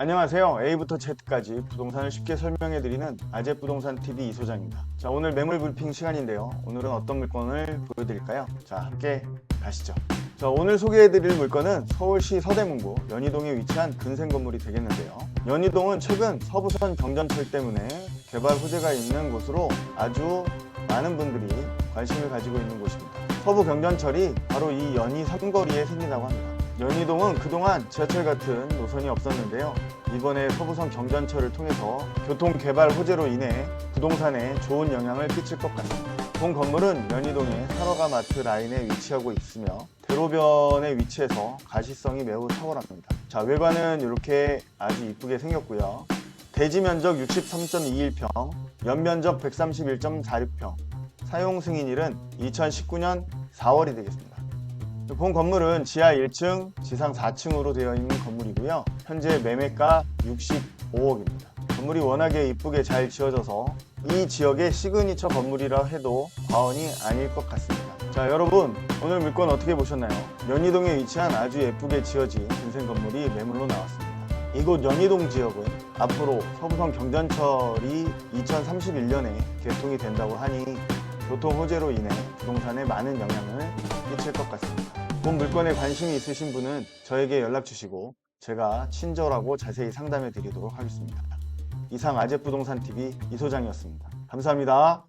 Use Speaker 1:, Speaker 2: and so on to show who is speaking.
Speaker 1: 안녕하세요. A부터 Z까지 부동산을 쉽게 설명해드리는 아재 부동산TV 이 소장입니다. 자, 오늘 매물 브리핑 시간인데요. 오늘은 어떤 물건을 보여드릴까요? 자, 함께 가시죠. 자, 오늘 소개해드릴 물건은 서울시 서대문구 연희동에 위치한 근생 건물이 되겠는데요. 연희동은 최근 서부선 경전철 때문에 개발 호재가 있는 곳으로 아주 많은 분들이 관심을 가지고 있는 곳입니다. 서부 경전철이 바로 이 연희 삼거리에 생긴다고 합니다. 연희동은 그동안 지하철 같은 노선이 없었는데요. 이번에 서부선 경전철을 통해서 교통 개발 호재로 인해 부동산에 좋은 영향을 끼칠 것 같습니다. 본 건물은 연희동의 사러가 마트 라인에 위치하고 있으며 대로변에 위치해서 가시성이 매우 탁월합니다. 자, 외관은 이렇게 아주 이쁘게 생겼고요. 대지 면적 63.21평, 연면적 131.46평, 사용 승인일은 2019년 4월이 되겠습니다. 본 건물은 지하 1층, 지상 4층으로 되어 있는 건물이고요. 현재 매매가 65억입니다. 건물이 워낙에 이쁘게 잘 지어져서 이 지역의 시그니처 건물이라 해도 과언이 아닐 것 같습니다. 자, 여러분, 오늘 물건 어떻게 보셨나요? 연희동에 위치한 아주 예쁘게 지어진 근생 건물이 매물로 나왔습니다. 이곳 연희동 지역은 앞으로 서부선 경전철이 2031년에 개통이 된다고 하니 교통 호재로 인해 부동산에 많은 영향을 끼칠 것 같습니다. 본 물건에 관심이 있으신 분은 저에게 연락 주시고 제가 친절하고 자세히 상담해 드리도록 하겠습니다. 이상 아재부동산TV 이소장이었습니다. 감사합니다.